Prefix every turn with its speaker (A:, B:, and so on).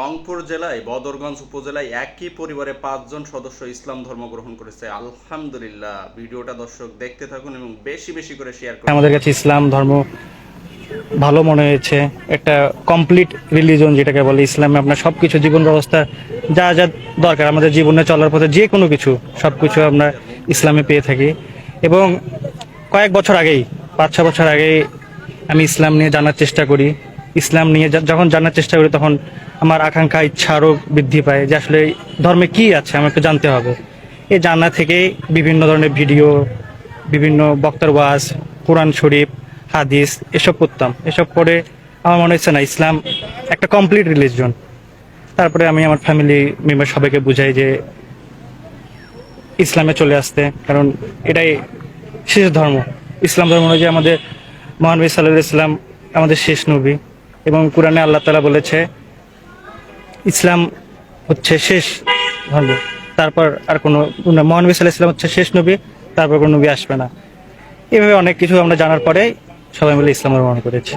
A: রংপুর জেলায়, বদরগঞ্জ উপজেলায় একই পরিবারে পাঁচজন সদস্য ইসলাম ধর্ম গ্রহণ করেছে। আলহামদুলিল্লাহ। ভিডিওটা দর্শক দেখতে থাকুন এবং বেশি বেশি করে শেয়ার করুন।
B: আমাদের কাছে ইসলাম ধর্ম ভালো মনে হয়েছে। একটা কমপ্লিট রিলিজন যেটাকে বলে ইসলামে আপনার সব কিছু জীবন ব্যবস্থা, যা যা দরকার আমাদের জীবনে চলার পথে, যে কোনো কিছু সব কিছু আমরা ইসলামে পেয়ে থাকি। এবং কয়েক বছর আগেই পাঁচ ছ বছর আগেই আমি ইসলাম নিয়ে জানার চেষ্টা করি। ইসলাম নিয়ে যখন জানার চেষ্টা করি তখন আমার আকাঙ্ক্ষা, ইচ্ছা আরও বৃদ্ধি পায় যে আসলে ধর্মে কী আছে আমাকে জানতে হবে। এই জানা থেকে বিভিন্ন ধরনের ভিডিও, বিভিন্ন বক্তার ওয়াজ, কোরআন শরীফ, হাদিস, এসব পড়তাম। এসব পড়ে আমার মনে হচ্ছে না, ইসলাম একটা কমপ্লিট রিলিজন তারপরে আমি আমার ফ্যামিলি মেম্বার সবাইকে বুঝাই যে ইসলামে চলে আসতে, কারণ এটাই শেষ ধর্ম। ইসলাম ধর্ম অনুযায়ী আমাদের মহানবী সাল্লাহ ইসলাম আমাদের শেষ নবী। এবং কোরআনে আল্লাহ তালা বলেছে, ইসলাম হচ্ছে শেষ ধর্ম তারপর আর কোনো মহানবী সাল্লাহ ইসলাম হচ্ছে শেষ নবী, তারপর কোনো নবী আসবে না। এভাবে অনেক কিছু আমরা জানার পরে সবাই মিলে ইসলাম গ্রহণ করেছি।